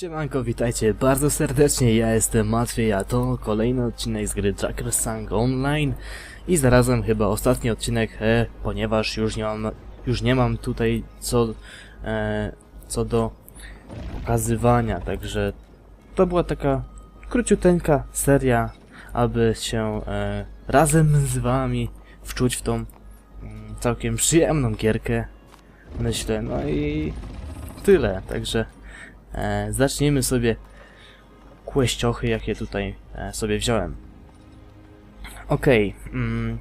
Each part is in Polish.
Siemanko, witajcie bardzo serdecznie, ja jestem Matwiej, a to kolejny odcinek z gry Tracker Sang Online. I zarazem chyba ostatni odcinek, e, ponieważ już nie mam, już nie mam tutaj co, e, co do pokazywania, także to była taka króciuteńka seria, aby się e, razem z wami wczuć w tą mm, całkiem przyjemną gierkę, myślę, no i tyle, także E, zacznijmy sobie kłeściochy, jakie tutaj e, sobie wziąłem. Okej, mm,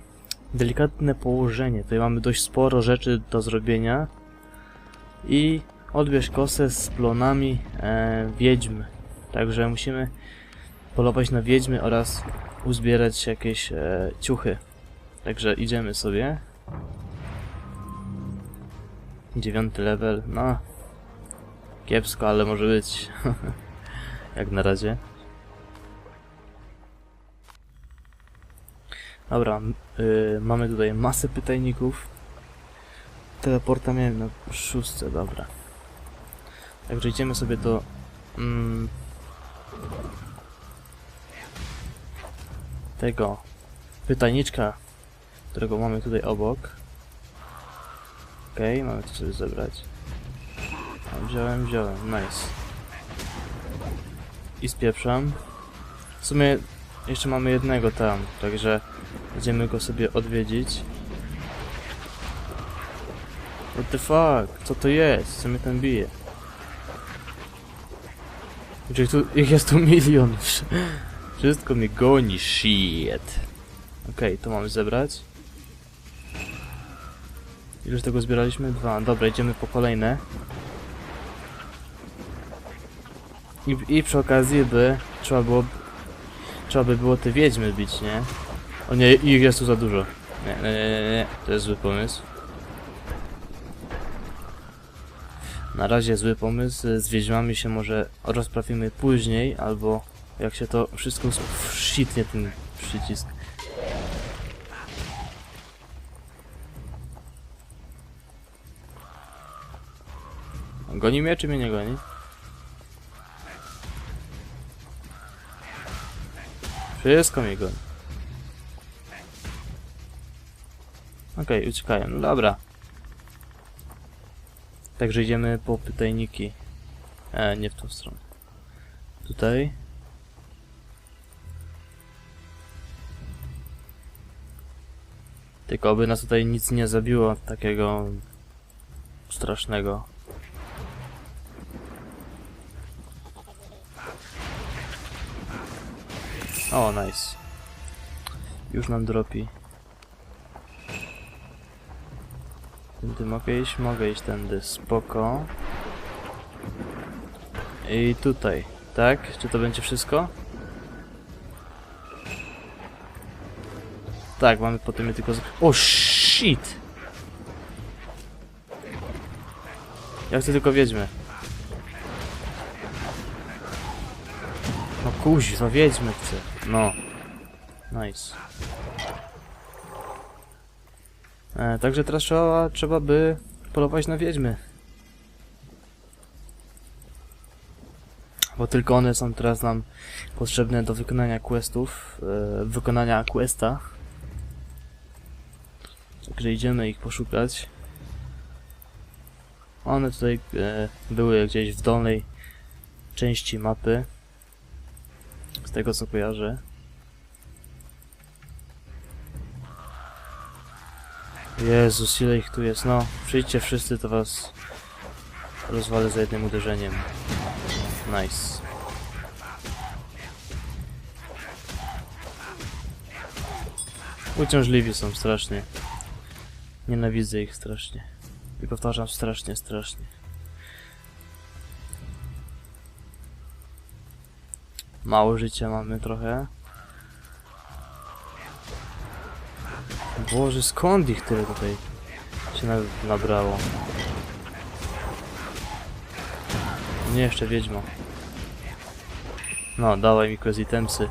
delikatne położenie. Tutaj mamy dość sporo rzeczy do zrobienia. I odbierz kosę z plonami e, wiedźm. Także musimy polować na wiedźmy oraz uzbierać jakieś e, ciuchy. Także idziemy sobie. Dziewiąty level, no Kiepsko, ale może być. Jak na razie. Dobra, m- y, mamy tutaj masę pytajników. Teleporta miałem na szóstce, dobra. Także idziemy sobie do... Mm, tego pytajniczka, którego mamy tutaj obok. Okej, mamy to sobie zebrać. Wziąłem, wziąłem, nice. I spieprzam. W sumie jeszcze mamy jednego tam, także będziemy go sobie odwiedzić. What the fuck? Co to jest? Co mnie tam bije? Gdzie tu, ich jest tu milion. Wszystko mnie goni, shit. Okej, to mamy zebrać. Ileż tego zbieraliśmy? Dwa. Dobra, idziemy po kolejne. I, I przy okazji by trzeba było trzeba by było te wiedźmy bić, nie? O nie, ich jest tu za dużo. Nie, nie, nie, nie, to jest zły pomysł. Na razie zły pomysł, z wiedźmami się może rozprawimy później, albo jak się to wszystko shitnie ten przycisk. Goni mnie, czy mnie nie goni? Wszystko mnie goni. Okej, uciekają. No dobra. Także idziemy po pytajniki. E, nie w tą stronę. Tutaj. Tylko aby nas tutaj nic nie zabiło takiego strasznego. O, nice. Już nam dropi. Tędy mogę iść? Mogę iść tędy. Spoko. I tutaj, tak? Czy to będzie wszystko? Tak, mamy potem je tylko... O, shit! Ja chcę tylko wiedźmy. Kuźwa, wiedźmy chcę. No. Nice. E, także teraz trzeba, trzeba by polować na wiedźmy. Bo tylko one są teraz nam potrzebne do wykonania questów, e, wykonania questa. Także idziemy ich poszukać. One tutaj e, były gdzieś w dolnej części mapy. Z tego co kojarzę. Jezus, ile ich tu jest. No, przyjdźcie wszyscy, to was rozwalę za jednym uderzeniem. Nice. Uciążliwi są strasznie. Nienawidzę ich strasznie. I powtarzam strasznie, strasznie. Mało życia mamy trochę. Boże, skąd ich tyle tutaj się na nabrało? Nie, jeszcze wiedźma. No, dawaj mi kozitempsy.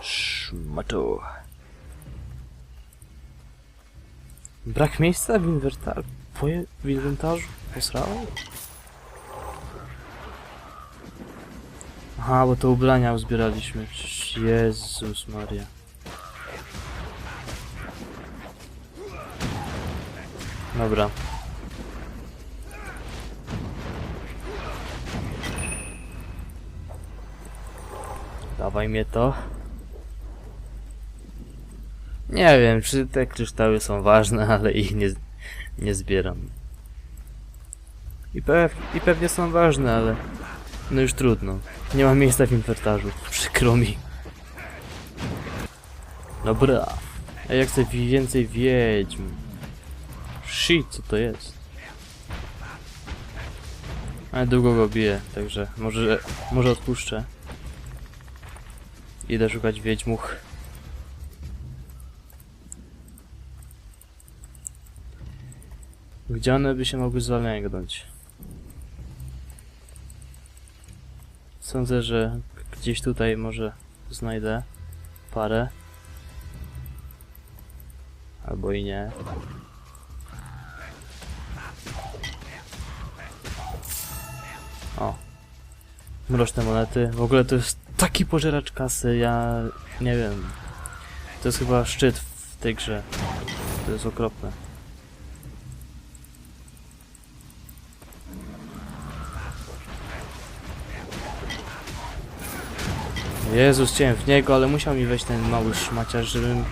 Szmato. Brak miejsca w inwentarzu? W inwentarzu? Posrałem? Aha, bo to ubrania uzbieraliśmy. Jezus Maria. Dobra. Dawaj mnie to. Nie wiem, czy te kryształy są ważne, ale ich nie, nie zbieram. I, pew, I pewnie są ważne, ale no już trudno. Nie mam miejsca w inwentarzu. Przykro mi. Dobra. A ja chcę więcej wiedźm. Shit, co to jest? Ale długo go biję, także może, może odpuszczę. Idę szukać wiedźmuch. Gdzie one by się mogły zalęgnąć? Sądzę, że gdzieś tutaj może znajdę parę. Albo i nie. O. Mroczne monety. W ogóle to jest taki pożeracz kasy, ja nie wiem. To jest chyba szczyt w tej grze. To jest okropne. Jezus, chciałem w niego, ale musiał mi wejść ten mały szmaciarz, żebym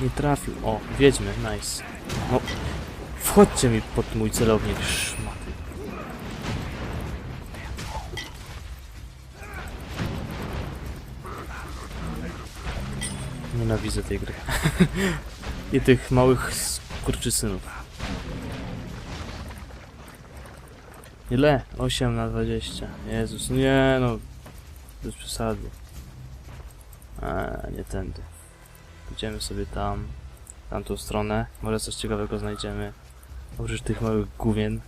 nie trafił. O, wiedźmy, nice. No, wchodźcie mi pod mój celownik, szmaty. Nienawidzę tej gry. I tych małych skurczysynów. Ile? 8 na 20. Jezus, nie no. Bez przesady. Eee, nie tędy. Idziemy sobie tam, tamtą stronę. Może coś ciekawego znajdziemy. Oprócz tych małych główien.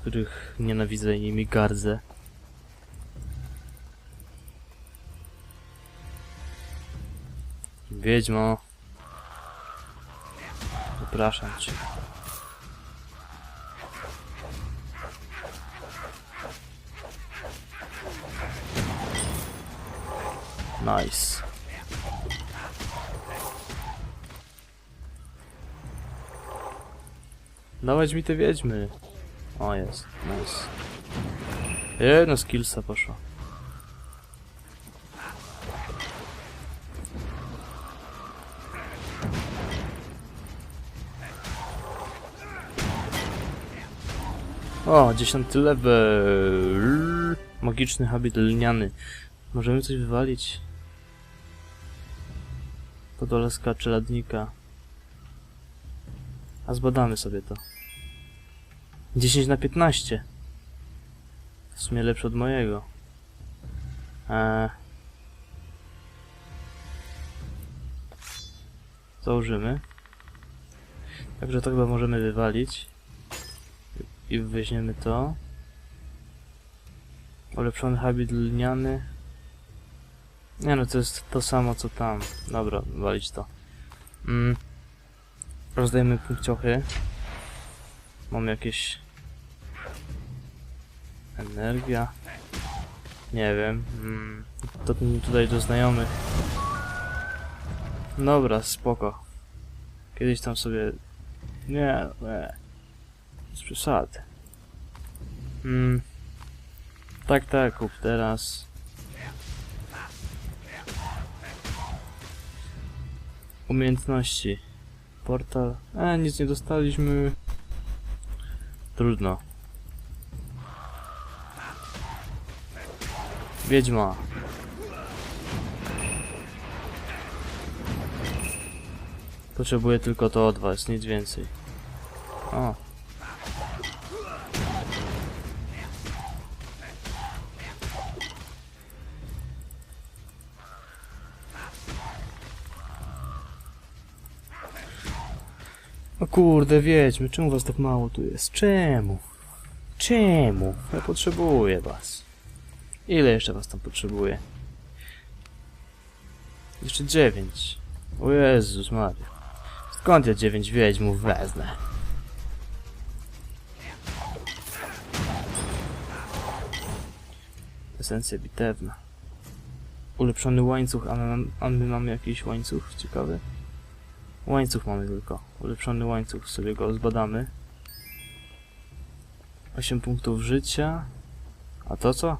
Których nienawidzę i nimi gardzę. Wiedźmo. Zapraszam cię. Nice. Dawać mi te wiedźmy. O, jest. Nice. Jedno skillsa poszło. O, dziesiąty level. Magiczny habit lniany. Możemy coś wywalić. Podolaska czeladnika. A zbadamy sobie to. 10 na 15. W sumie lepszy od mojego. Eee. Założymy. Także to chyba możemy wywalić. I weźmiemy to. Ulepszony habit lniany. Nie no, to jest to samo co tam. Dobra, walić to. Mm. Rozdajemy punkciochy. Mamy jakieś... Energia. Nie wiem. Mm. To tutaj do znajomych. Dobra, spoko. Kiedyś tam sobie... Nie, nie. Z przesady. Mm. Tak, tak, kup teraz. Umiejętności. Portal. E, nic nie dostaliśmy. Trudno. Wiedźma. Potrzebuję tylko to od was, nic więcej. O. O kurde, wiedźmy, czemu was tak mało tu jest? Czemu? Czemu? Ja potrzebuję was. Ile jeszcze was tam potrzebuję? Jeszcze dziewięć. O Jezus Maria. Skąd ja dziewięć wiedźmów wezmę? Esencja bitewna. Ulepszony łańcuch, a my, a my mamy jakiś łańcuch ciekawy? Łańcuch mamy tylko. Ulepszony łańcuch, sobie go zbadamy. 8 punktów życia. A to co?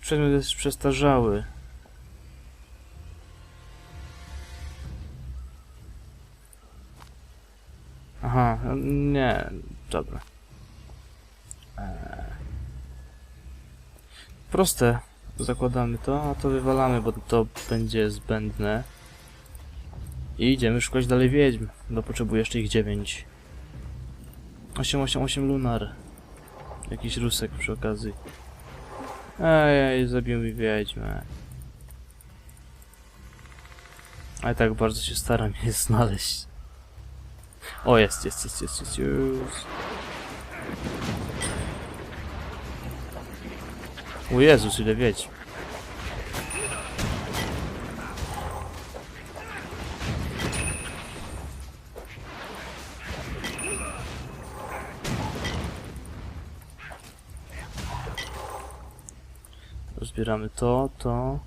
Przedmiot jest przestarzały. Aha, nie, dobra. Eee. Proste. Zakładamy to, a to wywalamy, bo to będzie zbędne. I idziemy szukać dalej wiedźm, bo potrzebuję jeszcze ich 9. 888 lunar. Jakiś rusek przy okazji. Ej, zabił mi wiedźmę. Ale tak bardzo się staram je znaleźć. O, jest, jest, jest, jest, jest, już. O Jezus, ile wiedźm. Zbieramy to, to.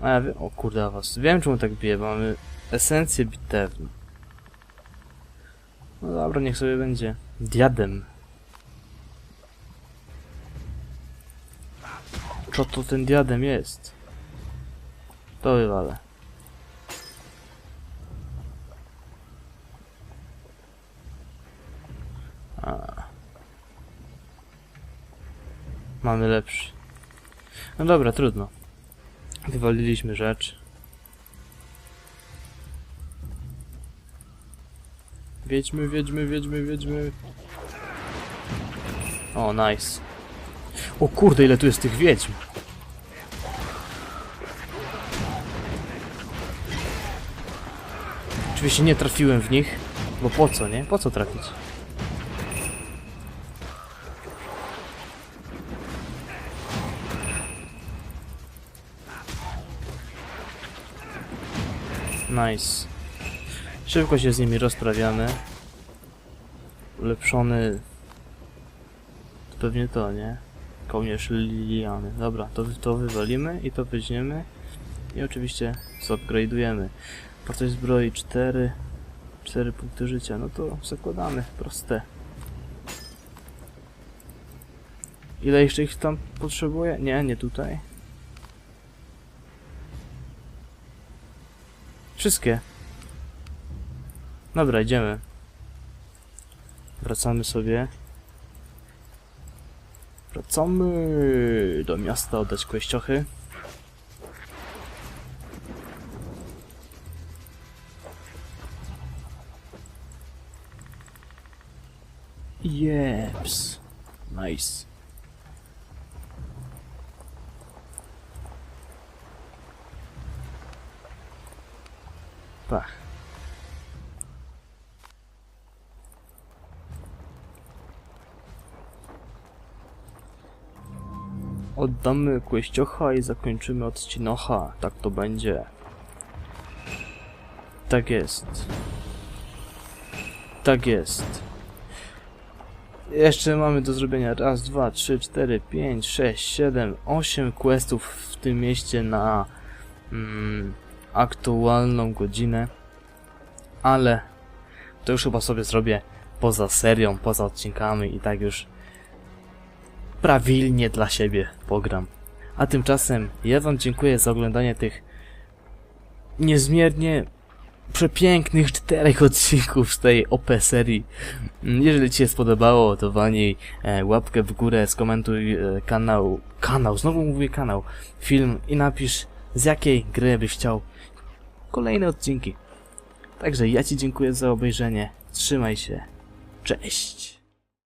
A ja wiem, o kurde, was. Wiem czemu tak bije, bo mamy esencję bitewną. No dobra, niech sobie będzie. Diadem. Co to ten diadem jest? To wywalę. A. Mamy lepszy. No dobra, trudno. Wywaliliśmy rzecz. Wiedźmy, wiedźmy, wiedźmy, wiedźmy. O, nice. O kurde, ile tu jest tych wiedźm. Oczywiście nie trafiłem w nich, bo po co, nie? Po co trafić? Nice. Szybko się z nimi rozprawiamy. Ulepszony... To pewnie to, nie? Kołnierz Liliany. Dobra, to, to wywalimy i to weźmiemy. I oczywiście zupgrade'ujemy. Wartość zbroi 4. 4 punkty życia. No to zakładamy. Proste. Ile jeszcze ich tam potrzebuję? Nie, nie tutaj. Wszystkie. Dobra, idziemy. Wracamy sobie. Wracamy do miasta oddać kwieściochy. Jeps. Nice. Pach. Oddamy kłeściocha i zakończymy odcinocha. Tak to będzie. Tak jest. Tak jest. Jeszcze mamy do zrobienia raz, dwa, trzy, cztery, pięć, sześć, siedem, osiem questów w tym mieście na mm, aktualną godzinę. Ale to już chyba sobie zrobię poza serią, poza odcinkami i tak już prawilnie dla siebie pogram. A tymczasem ja wam dziękuję za oglądanie tych niezmiernie przepięknych czterech odcinków z tej OP serii. Jeżeli ci się spodobało, to walnij e, łapkę w górę, skomentuj e, kanał, kanał, znowu mówię kanał, film i napisz z jakiej gry byś chciał kolejne odcinki. Także ja ci dziękuję za obejrzenie, trzymaj się, cześć!